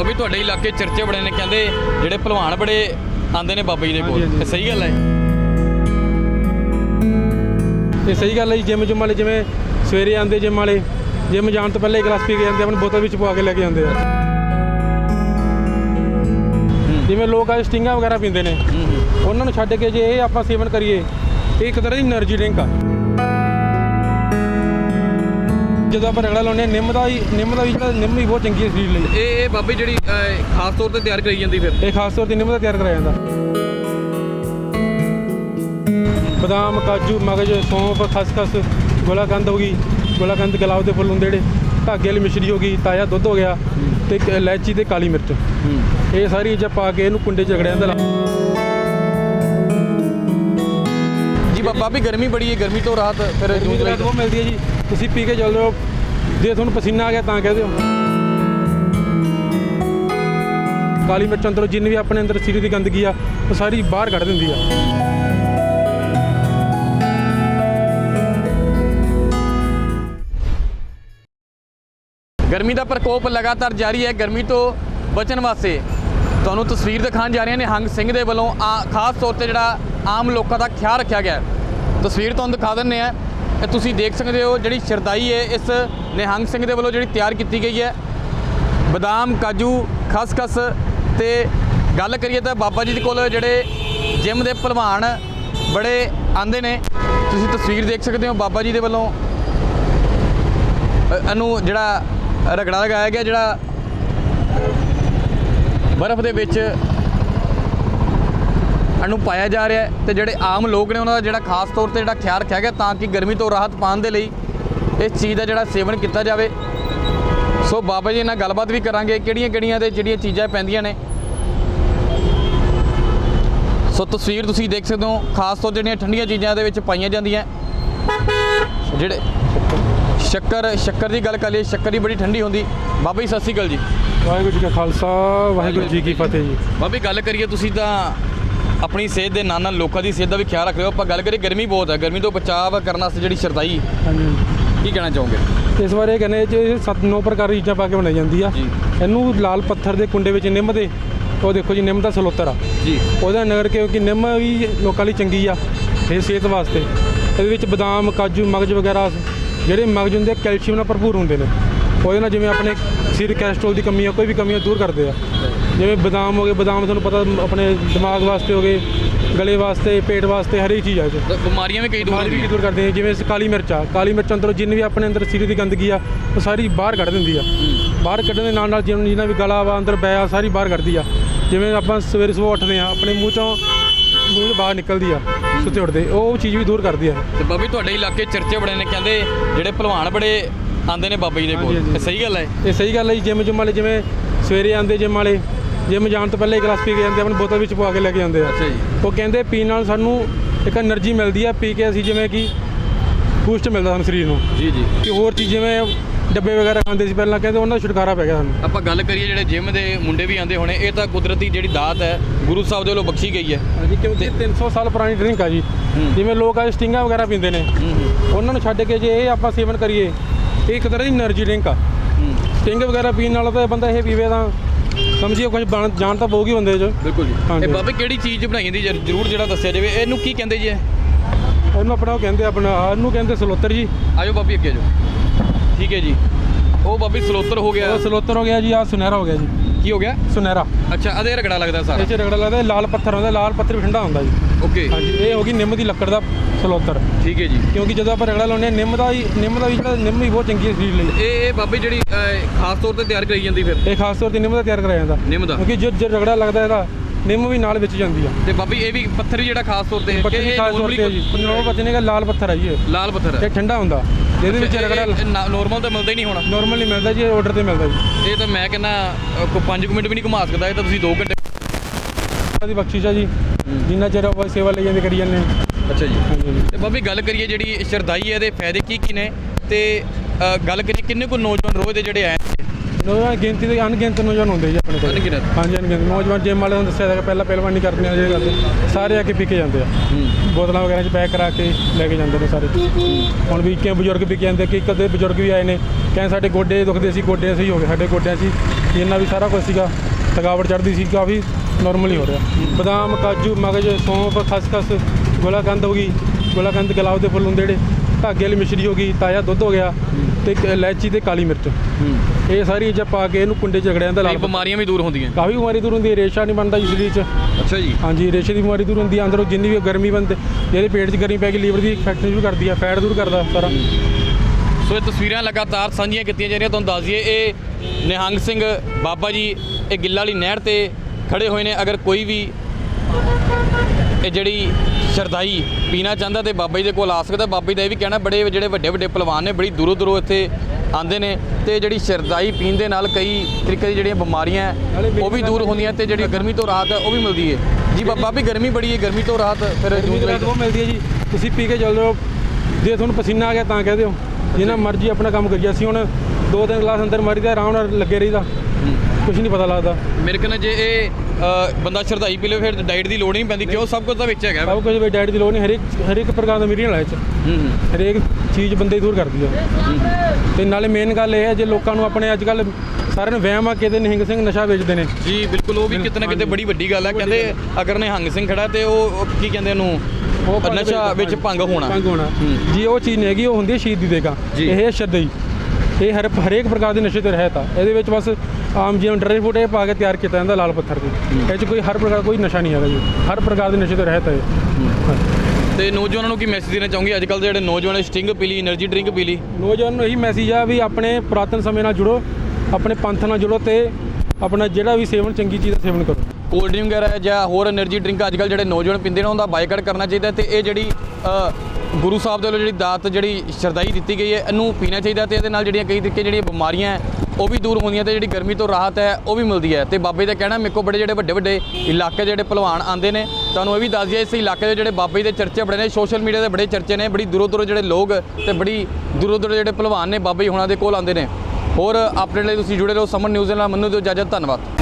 ਬਾਬੇ ਤੁਹਾਡੇ ਇਲਾਕੇ ਚਰਚੇ ਬੜੇ ਨੇ ਕਹਿੰਦੇ ਜਿਹੜੇ ਭਲਵਾਨ ਬੜੇ ਆਂਦੇ ਨੇ ਬਾਬਾ ਜੀ ਦੇ ਕੋਲ। ਤੇ ਸਹੀ ਗੱਲ ਹੈ। ਤੇ ਸਹੀ ਗੱਲ ਹੈ ਜਿਮ ਜੁਮ ਵਾਲੇ ਜਿਵੇਂ ਸਵੇਰੇ ਆਂਦੇ ਜਿਮ ਵਾਲੇ ਜਿਮ ਜਾਣ ਤੋਂ ਪਹਿਲੇ ਗਲਾਸ ਪੀ ਕੇ ਜਾਂਦੇ ਆਪਣੀ ਬੋਤਲ ਵਿੱਚ ਪਵਾ ਕੇ ਲੈ ਕੇ ਜਾਂਦੇ ਆ। ਜਿਵੇਂ ਲੋਕ ਆ ਸਟਿੰਗਾ ਵਗੈਰਾ ਪੀਂਦੇ ਨੇ ਉਹਨਾਂ ਨੂੰ ਛੱਡ ਕੇ ਜੇ ਇਹ ਆਪਾਂ ਸੇਵਨ ਕਰੀਏ ਇਹ ਇੱਕ ਤਰ੍ਹਾਂ ਦੀ એનર્ਜੀ ਡਰਿੰਕ ਆ। ਜਦੋਂ ਆਪਾਂ ਰਗੜਾ ਲਾਉਂਦੇ ਹਾਂ ਨਿੰਮ ਦਾ ਹੀ ਨਿੰਮ ਦਾ ਵੀ ਜਿਹੜਾ ਨਿੰਮ ਵੀ ਬਹੁਤ ਚੰਗੀ ਹੈ ਸਰੀਰ ਲਈ। ਇਹ ਇਹ ਬਾਬੇ ਜਿਹੜੀ ਅਹ, ਖਾਸ ਤੌਰ ਤੇ ਤਿਆਰ ਕਰੀ ਜਾਂਦੀ ਫਿਰ? ਇਹ ਖਾਸ ਤੌਰ ਤੇ ਨਿੰਮ ਦਾ ਤਿਆਰ ਕਰਾਇਆ ਜਾਂਦਾ। ਬਦਾਮ ਕਾਜੂ ਮਗਜ ਸੌਂਫ ਖਸਖਸ ਗੁਲਾਕੰਦ ਹੋ ਗਈ। ਗੁਲਾਕੰਦ ਗੁਲਾਬ ਦੇ ਫੁੱਲ ਹੁੰਦੇ ਜਿਹੜੇ। ਧਾਗੇ ਵਾਲੀ ਮਿਸ਼ਰੀ ਹੋ ਗਈ ਤਾਜ਼ਾ ਦੁੱਧ ਹੋ ਗਿਆ ਤੇ ਇੱਕ ਇਲਾਇਚੀ ਤੇ ਕਾਲੀ ਮਿਰਚ। ਇਹ ਸਾਰੀ ਚੀਜ਼ਾਂ ਪਾ ਕੇ ਇਹਨੂੰ ਕੁੰਡੇ 'ਚ ਰਗੜਿਆ ਜਾਂਦਾ ਜੀ ਬਾਬਾ ਵੀ ਗਰਮੀ ਬੜੀ ਹੈ ਗਰਮੀ ਤੋਂ ਰਾਹਤ ਫਿਰ ਜੂਸ ਰਾਤ ਉਹ ਮਿਲਦੀ ਹੈ ਜੀ। ਤੁਸੀਂ ਪੀ ਕੇ ਚੱਲ ਜਾਓ। ਜੇ ਤੁਹਾਨੂੰ ਪਸੀਨਾ ਆ ਗਿਆ ਤਾਂ ਕਹਿ ਦਿਓ। ਕਾਲੀ ਮਿਰਚ ਅੰਦਰੋਂ ਜਿੰਨੀ ਵੀ ਆਪਣੇ ਅੰਦਰ ਸਰੀਰ ਦੀ ਗੰਦਗੀ ਆ, ਉਹ ਸਾਰੀ ਬਾਹਰ ਕੱਢ ਦਿੰਦੀ ਆ। ਗਰਮੀ ਦਾ ਪ੍ਰਕੋਪ ਲਗਾਤਾਰ ਜਾਰੀ ਹੈ। ਗਰਮੀ ਤੋਂ ਬਚਣ ਵਾਸਤੇ ਤੁਹਾਨੂੰ ਤਸਵੀਰ ਦਿਖਾਉਣ ਜਾ ਰਹੇ ਨੇ ਹੰਗ ਸਿੰਘ ਦੇ ਵੱਲੋਂ ਆ- ਖਾਸ ਤੌਰ ਤੇ ਜਿਹੜਾ ਆਮ ਲੋਕਾਂ ਦਾ ਖਿਆਲ ਰੱਖਿਆ ਗਿਆ ਤਸਵੀਰ ਤੁਹਾਨੂੰ ਦਿਖਾ ਦਿੰਨੇ ਆ ਇਹ ਤੁਸੀਂ ਦੇਖ ਸਕਦੇ ਹੋ ਜਿਹੜੀ ਸ਼ਰਦਾਈ ਹੈ ਇਸ ਨਿਹੰਗ ਸਿੰਘ ਦੇ ਵੱਲੋਂ ਜਿਹੜੀ ਤਿਆਰ ਕੀਤੀ ਗਈ ਹੈ। ਬਦਾਮ, ਕਾਜੂ, ਖਸਖਸ ਤੇ ਗੱਲ ਕਰੀਏ ਤਾਂ ਬਾਬਾ ਜੀ ਦੇ ਕੋਲ ਜਿਹੜੇ ਜਿਮ ਦੇ ਭਲਵਾਨ ਬੜੇ ਆਂਦੇ ਨੇ। ਤੁਸੀਂ ਤਸਵੀਰ ਦੇਖ ਸਕਦੇ ਹੋ ਬਾਬਾ ਜੀ ਦੇ ਵੱਲੋਂ। ਇਹਨੂੰ ਜਿਹੜਾ ਰਗੜਾ ਲਗਾਇਆ ਗਿਆ ਜਿਹੜਾ ਬਰਫ਼ ਦੇ ਵਿੱਚ ਇਹਨੂੰ ਪਾਇਆ ਜਾ ਰਿਹਾ ਹੈ ਤੇ ਜਿਹੜੇ ਆਮ ਲੋਕ ਨੇ ਉਹਨਾਂ ਦਾ ਜਿਹੜਾ ਖਾਸ ਤੌਰ ਤੇ ਜਿਹੜਾ ਖਿਆਲ ਰੱਖਿਆ ਗਿਆ ਤਾਂ ਕਿ ਗਰਮੀ ਤੋਂ ਰਾਹਤ ਪਾਉਣ ਦੇ ਲਈ ਇਸ ਚੀਜ਼ ਦਾ ਜਿਹੜਾ ਸੇਵਨ ਕੀਤਾ ਜਾਵੇ। ਸੋ ਬਾਬਾ ਜੀ ਨਾਲ ਗੱਲਬਾਤ ਵੀ ਕਰਾਂਗੇ ਕਿਹੜੀਆਂ ਕਿਹੜੀਆਂ ਤੇ ਜਿਹੜੀਆਂ ਚੀਜ਼ਾਂ ਪੈਂਦੀਆਂ ਨੇ। ਸੋ ਤਸਵੀਰ ਤੁਸੀਂ ਦੇਖ ਸਕਦੇ ਹੋ ਖਾਸ ਤੌਰ ਜਿਹੜੀਆਂ ਠੰਡੀਆਂ ਚੀਜ਼ਾਂ ਦੇ ਵਿੱਚ ਪਾਈਆਂ ਜਾਂਦੀਆਂ। ਜਿਹੜੇ ਸ਼ੱਕਰ ਸ਼ੱਕਰ ਦੀ ਗੱਲ ਕਰ ਲਈਏ ਸ਼ੱਕਰ ਹੀ ਬੜੀ ਠੰਡੀ ਹੁੰਦੀ। ਬਾਬਾ ਜੀ ਸਤਿ ਸ਼੍ਰੀ ਅਕਾਲ ਜੀ। ਵਾਹਿਗੁਰੂ ਜੀ ਕਾ ਖਾਲਸਾ ਵਾਹਿਗੁਰੂ ਜੀ ਕੀ ਫਤਿਹ ਜੀ। ਬਾਬੀ ਗੱਲ ਕਰੀਏ ਤੁਸੀਂ ਤਾਂ ਆਪਣੀ ਸਿਹਤ ਦੇ ਨਾਲ ਨਾਲ ਲੋਕਾਂ ਦੀ ਸਿਹਤ ਦਾ ਵੀ ਖਿਆਲ ਰੱਖ ਰਹੇ ਹੋ। ਆਪਾਂ ਗੱਲ ਕਰੀਏ ਗਰਮੀ ਬਹੁਤ ਹੈ। ਗਰਮੀ ਤੋਂ ਬਚਾਅ ਕਰਨ ਵਾਸਤੇ ਜਿਹੜੀ ਸ਼ਰਦਾਈ ਹਾਂਜੀ। ਕੀ ਕਹਿਣਾ ਚਾਹੋਗੇ? ਇਸ ਬਾਰੇ ਕਹਿੰਦੇ ਜੇ ਸੱਤ ਨੌ ਪ੍ਰਕਾਰ ਚੀਜ਼ਾਂ ਪਾ ਕੇ ਬਣਾਈ ਜਾਂਦੀ ਆ। ਜੀ। ਇਹਨੂੰ ਲਾਲ ਪੱਥਰ ਦੇ ਕੁੰਡੇ ਵਿੱਚ ਨਿੰਮ ਦੇ ਉਹ ਦੇਖੋ ਜੀ ਨਿੰਮ ਦਾ ਸਲੋਤਰ ਆ। ਜੀ। ਉਹਦਾ ਨਗਰ ਕਿਉਂਕਿ ਨਿੰਮ ਵੀ ਲੋਕਾਂ ਲਈ ਚੰਗੀ ਆ ਇਹ ਸਿਹਤ ਵਾਸਤੇ। ਇਹਦੇ ਵਿੱਚ ਬਦਾਮ ਕਾਜੂ ਮਗਜ ਵਗੈਰਾ ਜਿਹੜੇ ਮਗਜ ਹੁੰਦੇ ਆ, ਕੈਲਸ਼ੀਅਮ ਨਾਲ ਭਰਪੂਰ ਹੁੰਦੇ ਨੇ। ਉਹਦੇ ਨਾਲ ਜਿਵੇਂ ਆਪਣੇ ਸਿਰ ਕੈਸਟਰੋਲ ਦੀ ਕਮੀ ਆ ਕੋਈ ਵੀ ਕਮੀਆਂ ਦੂਰ ਕਰਦੇ ਆ। ਜਿਵੇਂ ਬਦਾਮ ਹੋ ਗਏ ਬਦਾਮ ਤੁਹਾਨੂੰ ਪਤਾ ਆਪਣੇ ਦਿਮਾਗ ਵਾਸਤੇ ਹੋ ਗਏ ਗਲੇ ਵਾਸਤੇ ਪੇਟ ਵਾਸਤੇ ਹਰੇਕ ਚੀਜ਼ ਆ ਇਹ 'ਚ ਤਾਂ ਬਿਮਾਰੀਆਂ ਵੀ ਕਈ ਦੂਰ ਬਿਮਾਰੀ ਵੀ ਹੁੰਦੀਆਂ। ਦੂਰ ਕਰਦੇ ਆ ਜਿਵੇਂ ਕਾਲੀ ਮਿਰਚ ਆ ਕਾਲੀ ਮਿਰਚ ਅੰਦਰੋਂ ਜਿੰਨੀ ਵੀ ਆਪਣੇ ਅੰਦਰ ਸਰੀਰ ਦੀ ਗੰਦਗੀ ਆ ਉਹ ਸਾਰੀ ਬਾਹਰ ਕੱਢ ਦਿੰਦੀ ਆ। ਬਾਹਰ ਕੱਢਣ ਦੇ ਨਾਲ ਨਾਲ ਜਿਵੇਂ ਜਿੰਨਾ ਵੀ ਗਲਾ ਵਾ ਅੰਦਰ ਬੈ ਆ ਸਾਰੀ ਬਾਹਰ ਕੱਢਦੀ ਆ। ਜਿਵੇਂ ਆਪਾਂ ਸਵੇਰੇ ਸਵੇਰ ਉੱਠਦੇ ਆ ਆਪਣੇ ਮੂੰਹ ਚੋਂ ਮੂੰਹ ਚੋਂ ਬਾਹਰ ਨਿਕਲਦੀ ਆ ਸੁੱਤੇ ਉੱਠਦੇ ਉਹ ਚੀਜ਼ ਵੀ ਦੂਰ ਕਰਦੀ ਆ। ਤੇ ਬਾਬੀ ਤੁਹਾਡੇ ਇਲਾਕੇ ਚਰਚੇ ਬੜੇ ਨੇ ਕਹਿੰਦੇ ਜਿਹੜੇ ਪਹਿਲਵਾਨ ਬੜੇ ਆਂਦੇ ਨੇ ਬਾਬਾ ਜੀ ਦੇ ਕੋਲ। ਹਾਂਜੀ, ਹਾਂਜੀ। ਇਹ ਸਹੀ ਗੱਲ ਹੈ? ਇਹ ਸਹੀ ਗੱਲ ਹੈ ਜੀ ਜਿਮ ਜਿਮ ਵਾਲੇ ਜਿਵੇਂ ਸਵੇਰੇ ਆਉਂਦੇ ਜਿਮ ਵਾਲੇ ਜਿਮ ਜਾਣ ਤੋਂ ਪਹਿਲਾਂ ਇੱਕ ਗਲਾਸ ਪੀ ਕੇ ਜਾਂਦੇ ਆਪਣੇ ਬੋਤਲ ਵਿੱਚ ਪਵਾ ਕੇ ਲੈ ਕੇ ਜਾਂਦੇ ਆ। ਉਹ ਕਹਿੰਦੇ ਪੀਣ ਨਾਲ ਸਾਨੂੰ ਇੱਕ એનર્ਜੀ ਮਿਲਦੀ ਆ ਪੀ ਕੇ ਅਸੀਂ ਜਿਵੇਂ ਕਿ ਬੂਸਟ ਮਿਲਦਾ ਸਾਨੂੰ ਸਰੀਰ ਨੂੰ। ਜੀ ਜੀ। ਕਿ ਹੋਰ ਚੀਜ਼ ਜਿਵੇਂ ਡੱਬੇ ਵਗੈਰਾ ਖਾਂਦੇ ਸੀ ਪਹਿਲਾਂ ਕਹਿੰਦੇ ਉਹਨਾਂ ਦਾ ਛੁਟਕਾਰਾ ਪੈ ਗਿਆ ਸਾਨੂੰ। ਆਪਾਂ ਗੱਲ ਕਰੀਏ ਜਿਹੜੇ ਜਿਮ ਦੇ ਮੁੰਡੇ ਵੀ ਆਉਂਦੇ ਹੋਣੇ ਇਹ ਤਾਂ ਕੁਦਰਤੀ ਜਿਹੜੀ ਦਾਤ ਹੈ ਗੁਰੂ ਸਾਹਿਬ ਦੇ ਵੱਲੋਂ ਬਖਸ਼ੀ ਗਈ ਹੈ। ਹਾਂਜੀ ਕਿਉਂਕਿ 300 ਸਾਲ ਪੁਰਾਣੀ ਡਰਿੰਕ ਆ ਜੀ। ਜਿਵੇਂ ਲੋਕ ਆ ਸਟਿੰਗਾ ਵਗੈਰਾ ਪੀਂਦੇ ਨੇ। ਉਹਨਾਂ ਨੂੰ ਛੱਡ ਕੇ ਜੇ ਇਹ ਆਪਾਂ ਸੇਵਨ ਕਰੀਏ ਇਹ ਇੱਕ ਤਰ੍ਹਾਂ ਦੀ એનર્ਜੀ ਡਰਿੰਕ ਆ। ਸਟਿੰਗ ਵਗੈਰਾ ਪੀਣ ਨਾਲ ਤਾਂ ਬੰਦਾ ਇਹ ਪੀਵੇ ਤਾਂ ਸਮਝੀਏ ਕੁਝ ਬਣ ਜਾਣ ਤਾਂ ਪਊਗੀ ਬੰਦੇ 'ਚ ਬਿਲਕੁਲ ਜੀ। ਹਾਂਜੀ। ਇਹ ਬਾਬੇ ਕਿਹੜੀ ਚੀਜ਼ ਬਣਾਈ ਜਾਂਦੀ ਜਰ- ਜ਼ਰੂਰ ਜਿਹੜਾ ਦੱਸਿਆ ਜਾਵੇ ਇਹਨੂੰ ਕੀ ਕਹਿੰਦੇ ਜੀ ਇਹ? ਇਹਨੂੰ ਆਪਣਾ ਉਹ ਕਹਿੰਦੇ ਆਪਣਾ ਇਹਨੂੰ ਕਹਿੰਦੇ ਸਲੋਤਰ ਜੀ। ਆਜੋ ਬਾਬੀ ਅੱਗੇ ਆਜੋ। ਠੀਕ ਹੈ ਜੀ। ਉਹ ਬਾਬੀ ਸਲੋਤਰ ਹੋ ਗਿਆ। ਉਹ ਸਲੋਤਰ ਹੋ ਗਿਆ ਜੀ ਆ ਸੁਨਹਿਰਾ ਹੋ ਗਿਆ ਜੀ। ਕੀ ਹੋ ਗਿਆ? ਸੁਨਹਿਰਾ। ਅੱਛਾ ਅਦੇ ਰਗੜਾ ਲੱਗਦਾ ਸਾਰਾ। ਇਹ 'ਚ ਰਗੜਾ ਲੱਗਦਾ ਇਹ ਲਾਲ ਪੱਥਰ ਹੁੰਦਾ ਲਾਲ ਪੱਥਰ ਵੀ ਠੰਡਾ ਹੁੰਦਾ ਜੀ। ਓਕੇ। ਹਾਂਜੀ ਇਹ ਹੋ ਗਈ ਨਿੰਮ ਦੀ ਲੱਕੜ ਦਾ ਸਲੋਤਰ ਠੀਕ ਹੈ ਜੀ। ਕਿਉਂਕਿ ਜਦੋਂ ਆਪਾਂ ਰਗੜਾ ਲਾਉਂਦੇ ਹਾਂ ਨਿੰਮ ਦਾ ਹੀ ਨਿੰਮ ਦਾ ਵੀ ਜਿਹੜਾ ਨਿੰਮ ਵੀ ਬਹੁਤ ਚੰਗੀ ਹੈ ਸਰੀਰ ਲਈ। ਇਹ ਇਹ ਬਾਬੀ ਜਿਹੜੀ ਅਹ, ਖਾਸ ਤੌਰ ਤੇ ਤਿਆਰ ਕਰੀ ਜਾਂਦੀ ਫਿਰ? ਇਹ ਖਾਸ ਤੌਰ ਤੇ ਨਿੰਮ ਦਾ ਤਿਆਰ ਕਰਾਇਆ ਜਾਂਦਾ। ਨਿੰਮ ਦਾ? ਕਿਉਂਕਿ ਜੋ ਜੋ ਰਗੜਾ ਲੱਗਦਾ ਇਹਦਾ ਨਿੰਮ ਵੀ ਨਾਲ ਵਿੱਚ ਜਾਂਦੀ ਆ। ਤੇ ਬਾਬੀ ਇਹ ਵੀ ਪੱਥਰ ਹੀ ਜਿਹੜਾ ਖਾਸ ਤੌਰ ਤੇ ਹੈ ਕਿ ਪੱਥਰ ਵੀ ਇਹ ਖਾਸ ਤੌਰ normally ਤੇ ਜੀ। ਨੋਰਮਲ ਬਚਨੇ ਦਾ ਲਾਲ ਪੱਥਰ ਆ ਜੀ ਇਹ। ਲਾਲ ਪੱਥਰ ਹੈ ਇਹ ਠੰਡਾ ਹੁੰਦਾ। ਜਿਹਦੇ ਵਿੱਚ ਰਗੜਾ ਨਾਰਮਲ ਤਾਂ ਮਿਲਦਾ ਹੀ ਨਹੀਂ ਹੋਣਾ। ਨਾਰਮਲ ਮਿਲਦਾ ਜੀ ਆਰਡਰ ਤੇ ਮਿਲਦਾ ਜੀ। ਇਹ ਤਾਂ ਮੈਂ ਕਹਿੰਦਾ ਕੋ 5 ਮਿੰਟ ਵੀ ਨਹੀਂ ਘੁਮਾ ਸਕਦਾ ਇਹ ਤਾਂ ਤੁਸੀਂ 2 ਘੰਟੇ ਦੀ ਬਖਸ਼ਿਸ਼ ਆ ਜੀ। ਜਿੰਨਾ ਚਿਰ ਉਹ ਸੇਵਾ ਲਈ ਜਾਂਦੇ ਕਰੀ ਜਾਂਦੇ। ਅੱਛਾ ਜੀ। ਤੇ ਬਾਬੀ ਗੱਲ ਕਰੀਏ ਜਿਹੜੀ ਸ਼ਰਦਾਈ ਹੈ ਇਹਦੇ ਫਾਇਦੇ ਕੀ ਕੀ ਨੇ ਤੇ ਅ, ਗੱਲ ਕਰੀਏ ਕਿੰਨੇ ਕੁ ਨੌਜਵਾਨ ਰੋਜ਼ ਦੇ ਜਿਹੜੇ ਆਏ ਨੇ? ਨੌਜਵਾਨ ਗਿਣਤੀ ਦੇ ਅਣਗਿਣਤ ਨੌਜਵਾਨ ਹੁੰਦੇ ਜੀ ਆਪਣੇ ਕੋਲ। ਅਣਗਿਣਤ? ਹਾਂਜੀ ਅਣਗਿਣਤ। ਨੌਜਵਾਨ ਜਿਮ ਵਾਲਿਆਂ ਨੂੰ ਦੱਸਿਆ ਜਾਏਗਾ ਪਹਿਲਾਂ ਪਹਿਲਵਾਨੀ ਕਰਦੇ ਆ ਜਿਹੜੇ ਕਰਦੇ ਸਾਰੇ ਆ ਕੇ ਪੀ ਕੇ ਜਾਂਦੇ ਆ। ਬੋਤਲਾਂ ਵਗੈਰਾ 'ਚ ਪੈਕ ਕਰਾ ਕੇ ਲੈ ਕੇ ਜਾਂਦੇ ਨੇ ਸਾਰੇ। ਹੁਣ ਵੀ ਕਿੰਨੇ ਬਜ਼ੁਰਗ ਵੀ ਜਾਂਦੇ ਕਿ ਇੱਕ ਅੱਧੇ ਬਜ਼ੁਰਗ ਵੀ ਆਏ ਨੇ ਕਹਿੰਦੇ ਸਾਡੇ ਗੋਡੇ ਦੁਖਦੇ ਸੀ ਗੋਡੇ ਸਹੀ ਹੋ ਗਏ ਸਾਡੇ ਗੋਡਿਆਂ 'ਚ ਹੀ ਵੀ ਸਾਰਾ ਕੁਝ ਸੀਗਾ। ਥਕਾਵਟ ਚੜ੍ਹਦੀ ਸੀ ਕਾਫੀ ਨਾਰਮਲੀ ਹੋ ਰਿਹਾ। ਬਦਾਮ ਕਾਜੂ ਮਗਜ ਸੌਂਫ ਖਸਖਸ ਗੁਲਾਕੰਦ ਹੋ ਗਈ ਗੁਲਾਕੰਦ ਗੁਲਾਬ ਦੇ ਫੁੱਲ ਹੁੰਦੇ ਜਿਹੜੇ ਧਾਗੇ ਵਾਲੀ ਮਿਸ਼ਰੀ ਹੋ ਗਈ ਤਾਜ਼ਾ ਦੁੱਧ ਹੋ ਗਿਆ ਤੇ ਇੱਕ ਇਲਾਇਚੀ ਤੇ ਕਾਲੀ ਮਿਰਚ। ਇਹ ਸਾਰੀ ਚੀਜ਼ਾਂ ਪਾ ਕੇ ਇਹਨੂੰ ਕੁੰਡੇ ਚ ਰਗੜਿਆ ਜਾਂਦਾ ਲਾਲ ਬਿਮਾਰੀਆਂ ਵੀ ਦੂਰ ਹੁੰਦੀਆਂ। ਕਾਫੀ ਬਿਮਾਰੀ ਦੂਰ ਹੁੰਦੀ ਹੈ ਰੇਸ਼ਾ ਨਹੀਂ ਬਣਦਾ ਸਰੀਰ 'ਚ। ਅੱਛਾ ਜੀ। ਹਾਂਜੀ ਰੇਸ਼ੇ ਦੀ ਬਿਮਾਰੀ ਦੂਰ ਹੁੰਦੀ ਹੈ ਅੰਦਰੋਂ ਜਿੰਨੀ ਵੀ ਗਰਮੀ ਬੰਦੇ ਜਿਹਦੇ ਪੇਟ 'ਚ ਗਰਮੀ ਪੈ ਗਈ ਲੀਵਰ ਦੀ ਇਫੈਕਟ ਸ਼ੁਰੂ ਕਰਦੀ ਹੈ ਫੈਟ ਦੂਰ ਕਰਦਾ ਸਾਰਾ। ਸੋ ਇਹ ਤਸਵੀਰਾਂ ਲਗਾਤਾਰ ਸਾਂਝੀਆਂ ਕੀਤੀਆਂ ਜਾ ਰਹੀਆਂ ਤੁਹਾਨੂੰ ਦੱਸ ਦਈਏ ਇਹ ਨਿਹੰਗ ਸਿੰਘ ਬਾਬਾ ਜੀ ਇਹ ਗਿੱਲਾ ਵਾਲੀ ਨਹਿਰ ਤੇ ਖੜੇ ਹੋਏ ਨੇ। ਅਗਰ ਕੋਈ ਵੀ ਇਹ ਜਿਹੜੀ ਸ਼ਰਦਾਈ ਪੀਣਾ ਚਾਹੁੰਦਾ ਤੇ ਬਾਬਾ ਜੀ ਦੇ ਕੋਲ ਆ ਸਕਦਾ। ਬਾਬਾ ਜੀ ਦਾ ਇਹ ਵੀ ਕਹਿਣਾ ਬੜੇ ਜਿਹੜੇ ਵੱਡੇ ਵੱਡੇ ਪਹਿਲਵਾਨ ਨੇ ਬੜੀ ਦੂਰੋਂ ਦੂਰੋਂ ਇੱਥੇ ਆਉਂਦੇ ਨੇ ਤੇ ਜਿਹੜੀ ਸ਼ਰਦਾਈ ਪੀਣ ਦੇ ਨਾਲ ਕਈ ਤਰੀਕੇ ਦੀ ਜਿਹੜੀਆਂ ਬਿਮਾਰੀਆਂ ਹੈ, ਉਹ ਵੀ ਦੂਰ ਹੁੰਦੀਆਂ ਤੇ ਜਿਹੜੀ ਗਰਮੀ ਤੋਂ ਰਾਹਤ ਹੈ ਉਹ ਵੀ ਮਿਲਦੀ ਹੈ। ਜੀ ਬਾਬਾ ਵੀ ਗਰਮੀ ਬੜੀ ਹੈ ਗਰਮੀ ਤੋਂ ਰਾਹਤ ਫਿਰ ਰਾਹਤ ਉਹ ਮਿਲਦੀ ਹੈ ਜੀ। ਤੁਸੀਂ ਪੀ ਕੇ ਚੱਲ ਜਾਓ। ਜੇ ਤੁਹਾਨੂੰ ਪਸੀਨਾ ਆ ਗਿਆ ਤਾਂ ਕਹਿ ਦਿਓ। ਜਿੰਨਾ ਮਰਜ਼ੀ ਆਪਣਾ ਕੰਮ ਕਰੀਏ। ਅਸੀਂ ਹੁਣ ਦੋ ਤਿੰਨ ਗਲਾਸ ਅੰਦਰ ਮਾਰੀ ਦਾ ਆਰਾਮ ਨਾਲ ਲੱਗੇ ਰਹੀਦਾ। ਕੁਝ ਨਹੀਂ ਪਤਾ ਲੱਗਦਾ। ਮੇਰੇ ਕਹਿੰਦਾ ਜੇ ਇਹ ਅ, ਬੰਦਾ ਸ਼ਰਦਾਈ ਪੀ ਲਵੇ ਫਿਰ ਡਾਈਟ ਦੀ ਲੋੜ ਹੀ ਨਹੀਂ ਪੈਂਦੀ ਕਿਉਂ? ਸਭ ਕੁਝ ਤਾਂ ਵਿੱਚ ਹੈਗਾ। ਸਭ ਕੁਝ ਵੀ ਡਾਈਟ ਦੀ ਲੋੜ ਨਹੀਂ ਹਰੇਕ ਹਰੇਕ ਪ੍ਰਕਾਰ ਦਾ ਮਿਰੀਆਂ ਲਾਇਆ ਚ। ਹੂੰ ਹੂੰ। ਹਰੇਕ ਚੀਜ਼ ਬੰਦੇ ਦੂਰ ਕਰਦੀ ਆ। ਤੇ ਨਾਲੇ ਮੇਨ ਗੱਲ ਇਹ ਹੈ ਜੇ ਲੋਕਾਂ ਨੂੰ ਆਪਣੇ ਅੱਜ ਕੱਲ ਸਾਰਿਆਂ ਨੂੰ ਵਹਿਮ ਆ ਕਿ ਇਹਦੇ ਨਿਹੰਗ ਸਿੰਘ ਨਸ਼ਾ ਵੇਚਦੇ ਨੇ। ਜੀ ਬਿਲਕੁਲ ਉਹ ਵੀ ਕਿਤੇ ਨਾ ਕਿਤੇ ਬੜੀ ਵੱਡੀ ਗੱਲ ਹੈ ਕਹਿੰਦੇ ਅਗਰ ਨਿਹੰਗ ਸਿੰਘ ਖੜਾ ਤੇ ਉਹ ਉਹ ਕੀ ਕਹਿੰਦੇ ਉਹਨੂੰ? ਉਹ ਭੰਗ ਨਸ਼ਾ ਵਿੱਚ ਭੰਗ ਹੋਣਾ। ਭੰਗ ਹੋਣਾ। ਹੂੰ। ਜੀ ਉਹ ਚੀਜ਼ ਨਹੀਂ ਹੈਗੀ ਉਹ ਹੁੰਦੀ ਹੈ ਸ਼ਹੀਦੀ ਦੇਗਾ ਜੀ। ਇਹ ਹੈ ਇਹ ਹਰ ਹਰੇਕ ਪ੍ਰਕਾਰ ਦੇ ਨਸ਼ੇ ਤੇ ਰਹਿਤ ਆ। ਇਹਦੇ ਵਿੱਚ ਬਸ ਆਮ ਜਿਵੇਂ ਡਰੇ ਫੋਟੇ ਪਾ ਕੇ ਤਿਆਰ ਕੀਤਾ ਜਾਂਦਾ ਲਾਲ ਪੱਥਰ ਨੂੰ ਇਹ 'ਚ ਕੋਈ ਹਰ ਪ੍ਰਕਾਰ ਕੋਈ ਨਸ਼ਾ ਨਹੀਂ ਹੈਗਾ ਜੀ। ਹਰ ਪ੍ਰਕਾਰ ਦੇ ਨਸ਼ੇ ਤੋਂ ਰਹਿਤ ਹੈ ਤੇ ਨੌਜਵਾਨਾਂ ਨੂੰ ਕੀ ਮੈਸੇਜ ਦੇਣਾ ਚਾਹੂੰਗੀ? ਅੱਜ ਕੱਲ ਜਿਹੜੇ ਨੌਜਵਾਨ ਸਟਿੰਗ ਪੀ ਲਈ એનર્ਜੀ ਡਰਿੰਕ ਪੀ ਲਈ। ਨੌਜਵਾਨ ਨੂੰ ਇਹੀ ਮੈਸੇਜ ਆ ਵੀ ਆਪਣੇ ਪੁਰਾਤਨ ਸਮੇਂ ਨਾਲ ਜੁੜੋ ਆਪਣੇ ਪੰਥ ਨਾਲ ਜੁੜੋ ਤੇ ਆਪਣਾ ਜਿਹੜਾ ਵੀ ਸੇਵਨ ਚੰਗੀ ਚੀਜ਼ ਦਾ ਸੇਵਨ ਕਰੋ। ਕੋਲਡ ਡਰਿੰਕ ਵਗੈਰਾ ਜਾਂ ਹੋਰ એનર્ਜੀ ਡਰਿੰਕ ਅੱਜ ਕੱਲ ਜਿਹੜੇ ਨੌਜਵਾਨ ਪੀਂਦੇ ਨੇ ਉਹਦਾ ਬਾਈਕਾਟ ਕਰਨਾ ਚਾਹੀਦਾ ਤੇ ਇਹ ਜਿਹੜੀ ਗੁਰੂ ਸਾਹਿਬ ਦੇ ਵੱਲੋਂ ਜਿਹੜੀ ਦਾਤ ਜਿਹੜੀ ਸ਼ਰਦਾਈ ਦਿੱਤੀ ਗਈ ਹੈ ਇਹਨੂੰ ਪੀਣਾ ਚਾਹੀਦਾ ਤੇ ਇਹਦੇ ਨਾਲ ਜਿਹੜੀਆਂ ਕਈ ਤਰੀਕੇ ਜਿਹੜੀਆਂ ਬਿਮਾਰੀਆਂ ਹੈ, ਉਹ ਵੀ ਦੂਰ ਹੁੰਦੀਆਂ ਤੇ ਜਿਹੜੀ ਗਰਮੀ ਤੋਂ ਰਾਹਤ ਹੈ ਉਹ ਵੀ ਮਿਲਦੀ ਹੈ। ਤੇ ਬਾਬੇ ਦਾ ਕਹਿਣਾ ਮੇਰੇ ਕੋਲ ਬੜੇ ਜਿਹੜੇ ਵੱਡੇ ਵੱਡੇ ਇਲਾਕੇ ਜਿਹੜੇ ਪਹਿਲਵਾਨ ਆਉਂਦੇ ਨੇ ਤੁਹਾਨੂੰ ਇਹ ਵੀ ਦੱਸ ਦਈਏ ਇਸ ਇਲਾਕੇ ਦੇ ਜਿਹੜੇ ਬਾਬੇ ਦੇ ਚਰਚੇ ਬੜੇ ਨੇ ਸੋਸ਼ਲ ਮੀਡੀਆ ਦੇ ਬੜੇ ਚਰਚੇ ਨੇ ਬੜੀ ਦੂਰੋਂ ਦੂਰੋਂ ਜਿਹੜੇ ਲੋਕ ਤੇ ਬੜੀ ਦੂਰੋਂ ਦੂਰੋਂ ਜਿਹੜੇ ਪਹਿਲਵਾਨ ਨੇ ਬਾਬੇ ਜੀ ਹੁਣਾਂ ਦੇ ਕੋਲ ਆਉਂਦੇ ਨੇ। ਹੋਰ ਆਪਣੇ ਲਈ ਤੁਸੀਂ ਜੁੜੇ ਰਹੋ ਸਮਨ ਨਿਊਜ਼ ਨਾਲ ਮੰਨੂ ਦਿਓ ਇਜਾਜ਼ਤ ਧੰਨਵਾਦ।